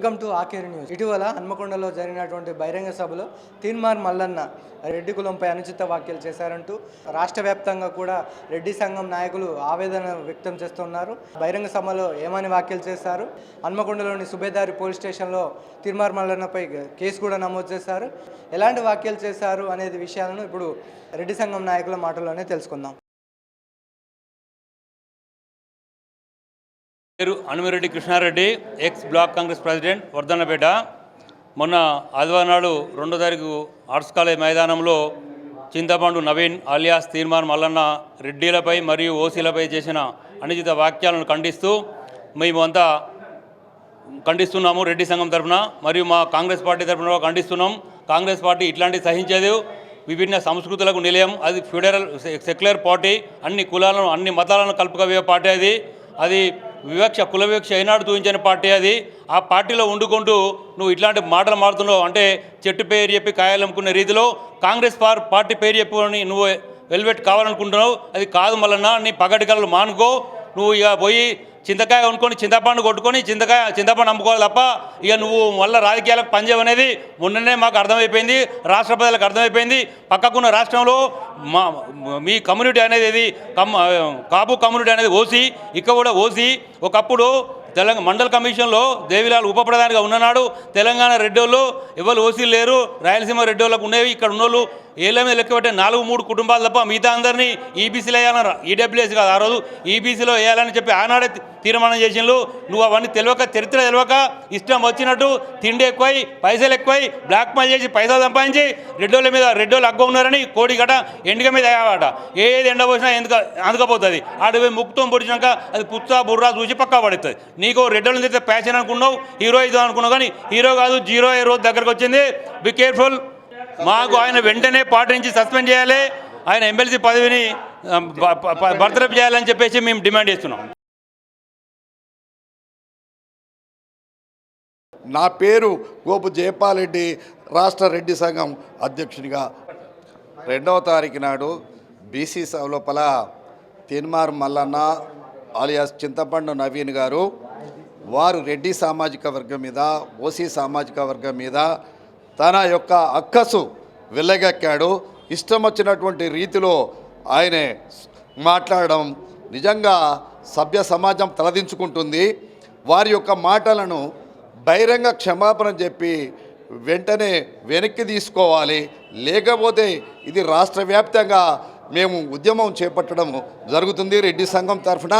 Welcome to ఆకేరి news. ఇటీవల హన్మకొండలో జరిగినటువంటి బహిరంగ సభలో తీన్మార్ మల్లన్న రెడ్డి కులంపై అనుచిత వ్యాఖ్యలు చేశారంటూ రాష్ట్ర వ్యాప్తంగా కూడా రెడ్డి సంఘం నాయకులు ఆవేదన వ్యక్తం చేస్తున్నారు. బహిరంగ సభలో ఏమని వ్యాఖ్యలు చేశారు? హన్మకొండలోని సుబేదారి పోలీస్ స్టేషన్లో తీన్మార్ మల్లన్నపై కేసు కూడా నమోదు చేశారు. ఎలాంటి వ్యాఖ్యలు చేశారు అనేది విషయాలను ఇప్పుడు రెడ్డి సంఘం నాయకుల మాటల్లోనే తెలుసుకుందాం. పేరు Anumireddy Krishnareddy ex block Congress president Wardhannapet మొన్న ఆదివారం నాడు రెండో తారీఖు ఆర్ట్స్ కాలేజ్ మైదానంలో చింతపండు నవీన్ అలియాస్ తీర్మాన్ మల్లన్న రెడ్డిలపై మరియు ఓసీలపై చేసిన అనుచిత వాక్యాలను ఖండిస్తూ మేము అంతా ఖండిస్తున్నాము రెడ్డి సంఘం తరఫున మరియు మా కాంగ్రెస్ పార్టీ తరఫున ఖండిస్తున్నాం. కాంగ్రెస్ పార్టీ ఇట్లాంటి సహించేది. విభిన్న సంస్కృతులకు నిలయం. అది ఫెడరల్ సెక్యులర్ పార్టీ. అన్ని కులాలను అన్ని మతాలను కలుపుకవే పార్టీ అది. అది వివక్ష కుల వివక్ష ఏనాడు చూపించని పార్టీ అది. ఆ పార్టీలో ఉండుకుంటూ నువ్వు ఇట్లాంటి మాటలు మారుతున్నావు అంటే చెట్టు పేరు చెప్పి కాయాలనుకునే రీతిలో కాంగ్రెస్ పార్ పార్టీ పేరు చెప్పుకొని నువ్వు వెల్వెట్ కావాలనుకుంటున్నావు. అది కాదు మళ్ళన్నా నీ పగటి కళలు మానుకో. నువ్వు ఇక పోయి చింతకాయ కొనుక్కొని చింతపండు కొట్టుకొని చింతకాయ చింతపండు అమ్ముకోవాలి తప్ప ఇక నువ్వు మళ్ళీ రాజకీయాలకు పనిచేయవు అనేది మొన్ననే మాకు అర్థమైపోయింది రాష్ట్ర ప్రజలకు అర్థమైపోయింది. పక్కకున్న రాష్ట్రంలో మా మీ కమ్యూనిటీ అనేది కమ్ కాపు కమ్యూనిటీ అనేది ఓసీ ఇక్కడ కూడా ఓసీ. ఒకప్పుడు తెలంగాణ మండల కమిషన్లో దేవిలాల్ ఉప ప్రధానిగా ఉన్ననాడు తెలంగాణ రెడ్డోళ్ళు ఎవరు ఓసీలు లేరు రాయలసీమ రెడ్డోళ్ళకు ఉండేవి ఇక్కడ ఉన్నోళ్ళు ఏళ్ళ మీద లెక్క పెట్టే నాలుగు మూడు కుటుంబాలు తప్ప మిగతా అందరినీ ఈబీసీలో వేయాలన్నారు ఈడబ్ల్యూఎస్ కాదు. ఆ రోజు ఈబీసీలో వేయాలని చెప్పి ఆనాడే తీర్మానం చేసినారు నువ్వు అవన్నీ తెలియక చరిత్ర తెలియక ఇష్టం వచ్చినట్టు తిండి ఎక్కువై పైసలు ఎక్కువై బ్లాక్ మెయిల్ చేసి పైసలు సంపాదించి రెడ్డోళ్ళ మీద రెడ్డోళ్ళు అగ్గ ఉన్నారని కోడి గట ఎండుక మీద వేయాలట ఏది ఎండ పోసినా ఎందుకు అందుకపోతుంది. ఆడిపోయి ముక్తం పొడిచినాక అది పుచ్చ బుర్రా చూసి పక్కా పడుతుంది నీకు రెడ్డోళ్ళని తెస్తే ప్యాషన్ అనుకున్నావు హీరో ఇదో అనుకున్నావు కానీ హీరో కాదు జీరో ఏ రోజు దగ్గరకు వచ్చింది. బి కేర్ఫుల్ మాకు ఆయన వెంటనే పార్టీ నుంచి సస్పెండ్ చేయాలి. ఆయన ఎమ్మెల్సీ పదవిని ఆ, బర్తరఫ్ చేయాలని చెప్పేసి మేము డిమాండ్ చేస్తున్నాం. నా పేరు గోపు జయపాలరెడ్డి రాష్ట్ర రెడ్డి సంఘం అధ్యక్షునిగా. రెండవ తారీఖు నాడు బీసీ సభ లోపల తిన్మార్ మల్లన్న ఆలియాస్ చింతపండు నవీన్ గారు వారు రెడ్డి సామాజిక వర్గం మీద ఓసీ సామాజిక వర్గం మీద తన యొక్క అక్కసు వెళ్ళగక్కాడు ఇష్టం వచ్చినటువంటి రీతిలో ఆయనే మాట్లాడడం నిజంగా సభ్య సమాజం తలదించుకుంటుంది. వారి యొక్క మాటలను బహిరంగ క్షమాపణ చెప్పి వెంటనే వెనక్కి తీసుకోవాలి. లేకపోతే ఇది రాష్ట్ర వ్యాప్తంగా మేము ఉద్యమం చేపట్టడం జరుగుతుంది. రెడ్డి సంఘం తరఫున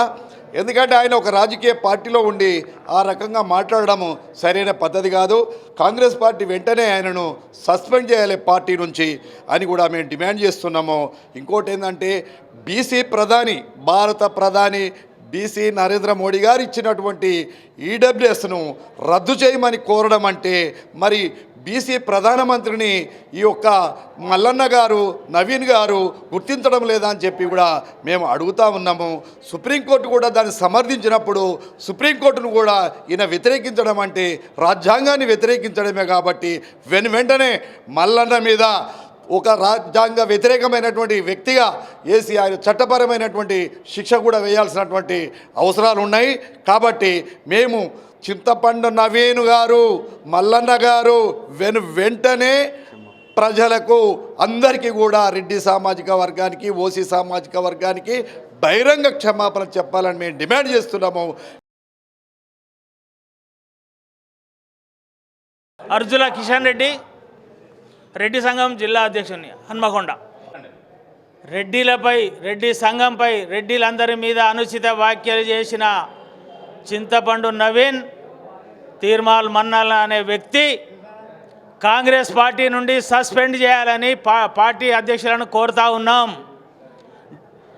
ఎందుకంటే ఆయన ఒక రాజకీయ పార్టీలో ఉండి ఆ రకంగా మాట్లాడడం సరైన పద్ధతి కాదు. కాంగ్రెస్ పార్టీ వెంటనే ఆయనను సస్పెండ్ చేయాలి పార్టీ నుంచి అని కూడా మేము డిమాండ్ చేస్తున్నాము. ఇంకోటి ఏంటంటే బీసీ ప్రధాని భారత ప్రధాని బీసీ నరేంద్ర మోడీ గారు ఇచ్చినటువంటి ఈడబ్ల్యూఎస్ను రద్దు చేయమని కోరడం అంటే మరి బీసీ ప్రధానమంత్రిని ఈ యొక్క మల్లన్న గారు నవీన్ గారు గుర్తించడం లేదా అని చెప్పి కూడా మేము అడుగుతా ఉన్నాము. సుప్రీంకోర్టు కూడా దాన్ని సమర్థించినప్పుడు సుప్రీంకోర్టును కూడా ఈయన వ్యతిరేకించడం అంటే రాజ్యాంగాన్ని వ్యతిరేకించడమే కాబట్టి వెను వెంటనే మల్లన్న మీద ఒక రాజ్యాంగ వ్యతిరేకమైనటువంటి వ్యక్తిగా వేసి ఆయన చట్టపరమైనటువంటి శిక్ష కూడా వేయాల్సినటువంటి అవసరాలు ఉన్నాయి. కాబట్టి మేము చింతపండు నవీన్ గారు మల్లన్న గారు వెను వెంటనే ప్రజలకు అందరికీ కూడా రెడ్డి సామాజిక వర్గానికి ఓసీ సామాజిక వర్గానికి బహిరంగ క్షమాపణ చెప్పాలని మేము డిమాండ్ చేస్తున్నాము. అర్జున కిషన్ రెడ్డి రెడ్డి సంఘం జిల్లా అధ్యక్షుని హన్మకొండ. రెడ్డిలపై రెడ్డి సంఘంపై రెడ్డిలందరి మీద అనుచిత వ్యాఖ్యలు చేసిన చింతపండు నవీన్ తీర్మాల్ మన్నాల అనే వ్యక్తి కాంగ్రెస్ పార్టీ నుండి సస్పెండ్ చేయాలని పా పార్టీ అధ్యక్షులను కోరుతా ఉన్నాం.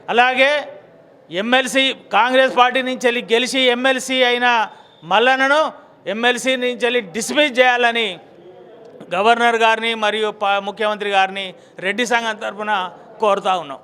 అలాగే ఎమ్మెల్సీ కాంగ్రెస్ పార్టీ నుంచి వెళ్ళి గెలిచి ఎమ్మెల్సీ అయిన మల్లనను ఎమ్మెల్సీ నుంచి వెళ్ళి డిస్మిస్ చేయాలని గవర్నర్ గారిని మరియు ప- ముఖ్యమంత్రి గారిని రెడ్డి సంఘం తరఫున కోరుతా ఉన్నాం.